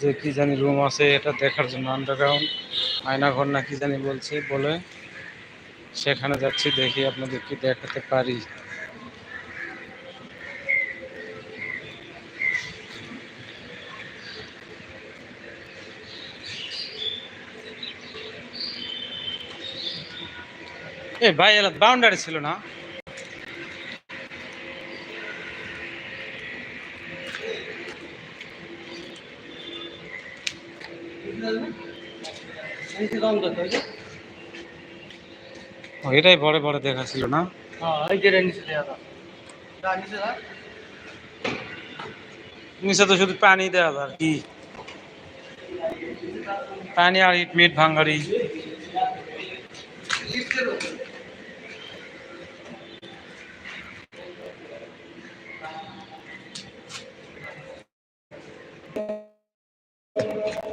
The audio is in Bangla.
যে কি জানি রুম আছে, এটা দেখার জন্য আন্ডারগ্রাউন্ড আয়নাঘর না কি জানি বলছে, বলে সেখানে যাচ্ছি, দেখি আপনাদের কি দেখাতে পারি। এ ভাই, এলা বাউন্ডারি ছিল না? এটাই বড় বড় দেখা ছিল না? নিচে তো শুধু পানি দেওয়া আর কি। পানি আর ইট মিট ভাঙ্গারি